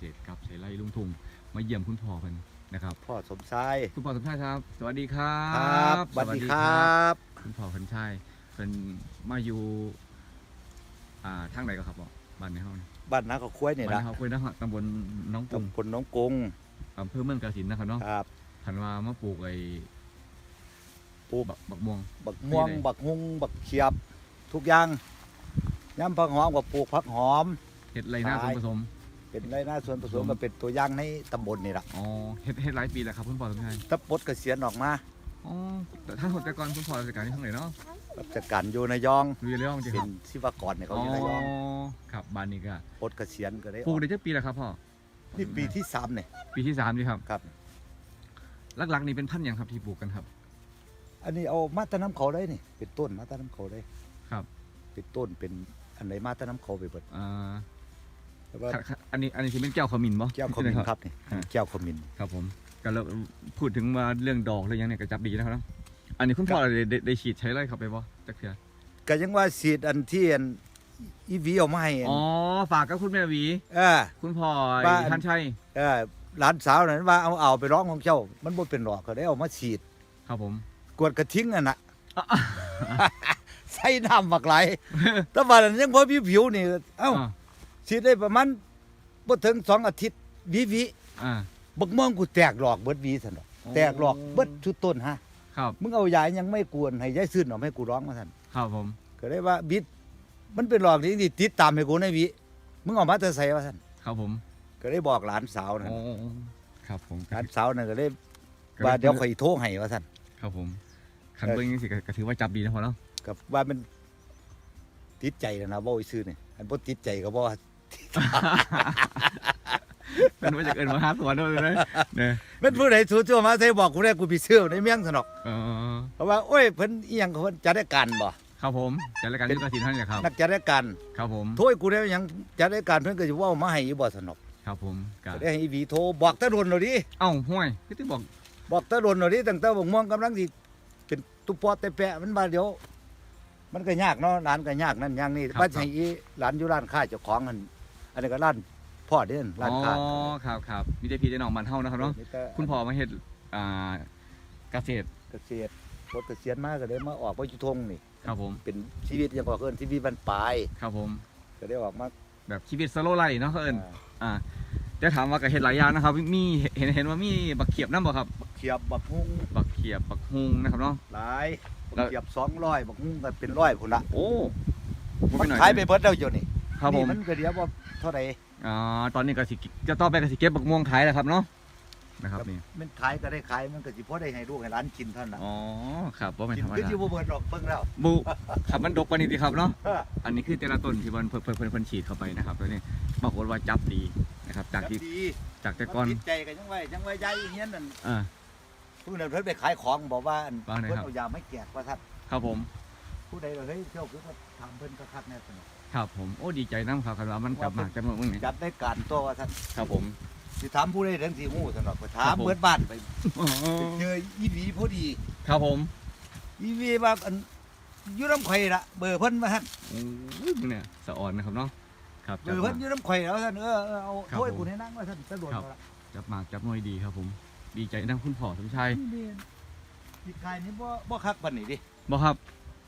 เจ็ดกับเฉลัยลุงทุงมาเยี่ยมคุณพ่อกันนะครับพ่อสมชายคุณพ่อสมชายครับ สวัสดีครับครับสวัสดีครับคุณพ่อพันชายเป็นมาอยู่อ่าทางไหนก็ครับบ่บ้านในห้องบ้านนาเขาคุ้ยนี่บ้านละในห้องคุยนะฮะตำบลหน้องกุงตำบลหน้องกรุงอำเภอเมืองกาฬสินธุ์นะครับเนาะครับพันว่ามาปลูกไอ้ปลูกบักบักม่วงบักม่วงที่ไหนบักฮุงบักเขียบ ทุกอย่างย้ำผักหอมกับปลูกผักหอมเห็ดไรหน้าส่วนผสม เป็นไรหน้าส่วนผสมผสมก็เป็นตัวอย่างในตำบลนี่ละอ๋อเห็ดเห็ดหลายปีแล้วครับคุณพ่อสมชายถ้าปลดเกษียณออกมาอ๋อแต่ท่านหัวใจกรคุณพ่อราชการที่ทั้งไหนเนาะรับจัดการอยู่ในยองรู้เรื่องจริงเป็ครันบศิวากรเนี่ยเขาอ๋ออยู่ในยองครับบ้านนี้ก็ปลดเกษียณก็ได้ปลูกได้จักปีแล้วครับพ่อนี่ปีที่สามเนี่ยปีที่สามนี่ครับครับ หลักๆนี่เป็นพันธุ์หยังครับที่ปลูกกันครับ อันนี้เอามาแตะน้ำเขาได้นี่เป็นต้นมาแตะน้ำเขาได้ครับ เป็นต้นเป็นอันไหนมาแตะน้ำเขาไปเบิดอ่า แต่ว่าค่ะค่ะอันนี้อันนี้ที่เป็นแก้วขมิ้นบ่แก้วขมิ้นครับนี่ฮะแก้วขมิ้นครับผมก็เราพูดถึงว่าเรื่องดอกเรื่องหยังเนี่ยก็จับดีนะครับเนาะอันนี้คุณพ่อได้ได้ได้ฉีดใช้ไรครับไปบ่จักเทื่อก็ยังว่าสีดอันที่อันอีวีเอามาให้อันอ๋อฝากกับคุณแม่หวีเออคุณพ่อบ้านท่านชัยเออหลานสาวนั้นว่าเอาเอาไปร้องของเจ้า มันบ่เป็นหรอกก็ได้เอามาฉีด ครับผม กวดกระทิ้งอะนะใส่น้ำบักไหลายแต่ว่านั้นยังพอมีผิวนี่ เอ้าอ่า ฉีดได้ประมาณบ่ถึงสองอาทิตย์วิวิอ่า บักม่วงกูแตกหลอกเบิดวีซั่นดอกโอ้ แตกหลอกเบิดชุดต้นฮะครับมึงเอายายยังไม่กวนให้ยายซื่นเอาให้กูร้องมาซั่นครับผมก็ได้ว่าบิดมันเป็นหลอกที่นี่ติดตามให้กูในวิมึงเอามาแต่ใส่ว่าซั่นครับผมก็ได้บอกหลานสาวนั่นโอ้ครับผมหลานสาวนั่นก็ได้ก็ว่าเดี๋ยวข่อยโทรให้ว่าซั่นครับผมขันเบิ้งนี่สิก็ก็ถือว่าจับดีนะพ่อเนาะกับว่ามันติดใจนะนะบ่อีซื้อนี่อันบ่ติดใจก็บ่ว่า เป็นว่าจะเอินมาหาสวนด้วยเลยเนี่ยเป็นผู้ใดสู้ตัวมาใส่บอกกูได้กูไปซื้อในเมียงซะเนาะเออเพราะว่าโอ้ยเพิ่นอีหยังเขาเพิ่นจัดรายการบ่ครับผมจัดรายการยุทธศิลป์ท่านเนี่ยครับนักจัดรายการครับผมโทษกูได้หยังจัดรายการเพิ่นก็สิเว้ามาให้อยู่บ่สนอกครับผมก็ก็ได้ให้อีหวีโทรบอกตะโดนเอาดิเอ้าห้วยพี่ตึ้บอกบอกตะโดนเอาดิตั้งแต่บ่ม่วงกำลังสิเป็นตุปอแต่แปะมันมาเดี๋ยวมันก็ยากเนาะร้านก็ยากนั่นอย่างนี้ว่าสิให้อีร้านอยู่ร้านค้าเจ้าของอัน อันนี้ก็ร้านพ่อเด่นร้านอ๋อค้าครับครับมีแต่พี่ได้น้องมันเท่านะครับเนาะมีแต่คุณพ่อมาเฮ็ดอ่าเกษตรเกษตรรถเกษียณมาก็เลยมาออกไปอยู่ทงนี่ครับผมเป็นชีวิตยังก็เกินชีวิตบรรปลายครับผมก็ได้ออกมาแบบชีวิตสโลไลฟ์เนาะเขาเอิ้นอ่าอ่าจะถามว่าก็เฮ็ดหลายอย่างนะครับ มีเห็นเห็นว่ามีบักเขียบนํบ่ครับเขียบบักฮุ้งบักเขียบบักฮุงนะครับเนาะหลายบักแล้วเขียบสองร้อยบักฮุ้งก็เป็นร้อยพุ่นละโอ้บ่มัเป็นหน่อยขายไปเบิดแล้วอยู่นี่ ครับผม นี่มันก็เดียวว่าเท่าไหร่อ่าตอนนี้ก็สิจะต่อไปก็สิเก็บบักม่วงขายแล้วครับเนาะนะครับนี่มันขายก็ได้ขายมันก็สิพอได้ให้ลูกให้หลานกินเท่านั้นอ๋อครับว่าไม่กินธรรมคือดา สิบ่เบิดดอกเบิ่งแล้ว บุครับมันดกกว่านี้ดีครับเนาะเอออันนี้คือแต่ละต้นที่มันเพิ่นเพิ่นเพิ่นเพิ่นฉีดเข้าไปนะครับตัวนี้ปรากฏว่าจับดีนะครับ จากที่ดีจากแต่ก่อนมัติดใจกันยังไงยังไงยายเฮียนนั่นอ่าผู้นั้นเพิ่นไปขายของบอกว่าอันว่าไงเพิ่นครับเอายาไม่แกกว่าท่านครับผมผู้ใดว่าเฮ้ยเจ้าคือว่าทำเพิ่นก็คักแน่สนุก ครับผมโอ้ดีใจน้ำครับครับว่ามันกลับมาจำนวนมึงนี่จัดได้การตัวว่าท่านครับผม สิถามผู้ใดทั้งสี่หู้สนุกไปถาครัมบผม เบิดบ้านไปอ๋อเจออีหวีพอดีครับผมอีหวีว่าอันอยู่น้ำข่อยละเบอร์เพิ่นมาท่านโอ้ยเนี่ยสะอ่อนนะครับเนาะครับเบจัอบร์มาเพิ่นอยู่น้ำข่อยแล้วท่านเออเออเอาครับถ้วยผมกูให้นั่งว่าท่านสะดวกครับกว่าละจับหมากจับหน่วยดีครับผม ดีใจน้ำคุณพ่อสมชายนี่ปีกายนี่บ่บ่คักปานนี้ดิบ่ครับ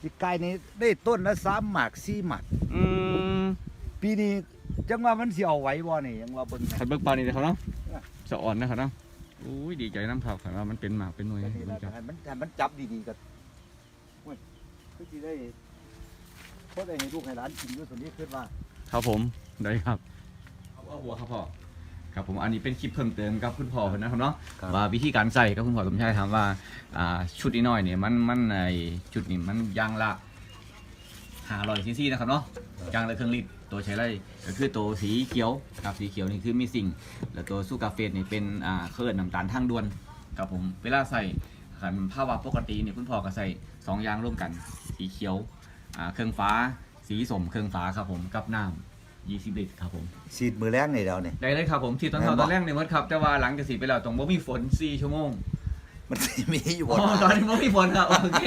ปีกายนี่ได้ต้นละ3หมาก4หมากอืมปีนี้จังว่ามันสิเอาไหว้บ่นี่ยังว่าเบิ่งนะขันเบิกปลานี่นะครับเนาะเออสะอ่อนนะครับเนาะโอ้ยดีใจน้ำครับขันว่ามันเป็นหมากเป็นหน่วยก็นี่มัล่ะนจะให้มันให้มันจับดีๆก็โอ้ยคือสิได้พอได้ให้ลูกให้หลานกินด้วยส่วนนี้คิดว่า ครับผมได้ครับเอาหัวครับพ่อ ครับผมอันนี้เป็นคลิปเพิ่มเติมกับคุณพ่อเพิ่นนะครับเนาะครับ ว่าวิธีการใส่ก็คุณพ่อสมชายถามว่าอ่าชุดนี้น้อยเนี่ยมันมันในจุดนี้มันยางละห้าร้อยซีซีนะครับเนาะยางละเครื่องลิตรตัวใช้ไรก็คือตัวสีเขียวครับสีเขียวนี่คือมีสิ่ง แล้วตัวสู้กาเฟสนี่เป็นอ่าเคลื่อนน้ำตาลทางด่วนครับผมเวลาใส่ขันภาวะปกติเนี่ยคุณพ่อก็ใส่สองอย่างร่วมกัน สีเขียวอ่าเครื่องฟ้าสีสมเครื่องฟ้าครับผมกับน้ำ 20ลิตรครับผมสีดมือแรงนี่แล้วนี่ได้เลยครับผมที่ตอนเช้าตอนแรกเนี่ยมดครับ แต่ว่าหลังจากสีไปแล้วตรงบ่มีฝน4ชั่วโมงมันสิมีอยู่อ๋บ่อตอนนี้บ่มีฝนครับโอเค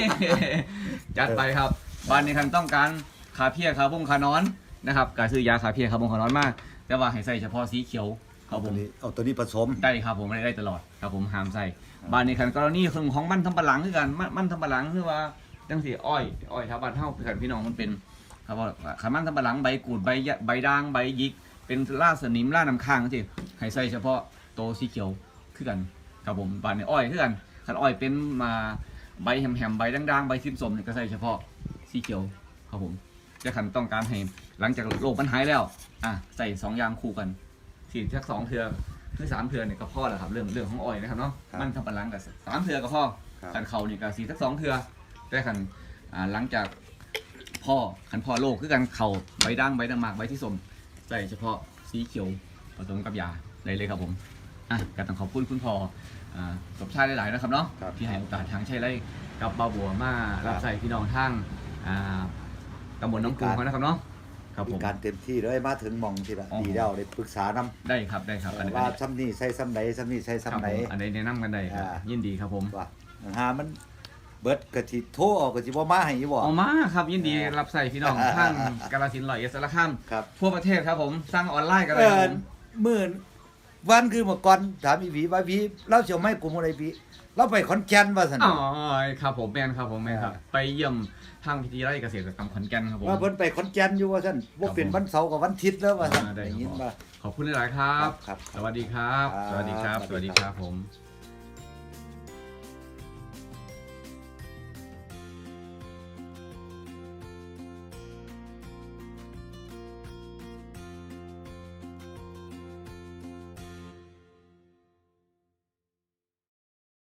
จัดไปครับบ้านนี้คันต้องการขาเพียขาบงขานอนนะครับก็ซื้อยาขาเพียขาบงขานอนมาก แต่ว่าให้ใส่เฉพาะสีเขียวครับผมเอาตัวนี้เอาตัวนี้ผสม ได้ครับผมได้ได้ตลอดครับผมห้ามใส่บ้านในคันกรณีของของมันทำปะหลังคือกันมันมันทำปะหลังคือว่าจังสีอ้อยอ้อยชาวบ้านเฮาคือกันพี่น้องมันเป็น ครับว่าขันมันทำปะหลังใบกูดใบยะใบด่างใบหยิก เป็นล่าสนิมล่าน้ำค้างสิให้ใส่เฉพาะโตวสีเขียวคือกันครับผมบ้านในอ้อยคือกันคันอ้อยเป็นมาใบแหมๆใบด่างๆใบซิมสมเนี่ยก็ใส่เฉพาะสีเขียวครับผมแต่คันต้องการให้หลังจากโรคมันหายแล้วอะใส่สองอย่างคู่กันฉีดสักสองเทือคือสามเทือเนี่ยก็พอแล้วครับเรื่องเรื่องของอ้อยนะครับเนาะครับมันทำปะหลังกับสามเทือก็พอครับขันเขานี่ก็สีสักสองเทือได้ขันอ่าหลังจาก พ่อขันพ่อโลกคือกันเข่าใบด่างใบด่างหมากใบที่สมใส่เฉพาะสีเขียวผสมกับยาได้เลยครับผมอะก็ต้องขอบคุณคุณพ่ออ่าสมชายหลายๆนะครับเนาะครับ ที่ให้โอกาสทางใช้ไรกับบาวบัวมาครับรับใส่พี่น้องทางอ่าตำบลน้องกรุงเขานะครับเนาะครับผมีมการเต็มที่เลยมาถึงหมองที่ละอ๋อ ดีแล้วได้ปรึกษานำได้ครับได้ครับอันนี้ว่าซ้ำนี่ใส่ซ้ำไหนซ้ำนี่ใส่ครับซ้ำไหนผมอันนี้แนะนำกันได้ครับอ่า ยินดีครับผมว่าหามัน เบิดกะทิโทรออกกะทิบ่มาให้อีบ่ออกมาครับยินดีอ่ารัรับใส่พี่น้องทางกาลสินธุ์ร้อยเอ็ดสารคามครับ ทั่วประเทศครับผมสร้างออนไลน์กันเอเลยครับอผมหมื่นวันคือเมื่อก่อนถามอีผีว่าผีเราเสียวไม่กลุ่มอะไรผีเราไปขอนแก่นว่าซั่นอ๋อครับผมแมนครับผมแมนครับไปเยี่ยมทางพิธีไร่เกษตรกรรมขอนแก่นครับผม ว่าเพิ่นไปขอนแก่นอยู่ว่าซั่นบ่เป็นวันเสาร์กับวันอาทิตย์แล้วว่าซั่นอ่าได้ได้ครับยินว่า ขอบคุณหลายๆครับครับสวัสดีครับ ครับ สวัสดีครับสสวัวัสสดีดีคครัรับบผม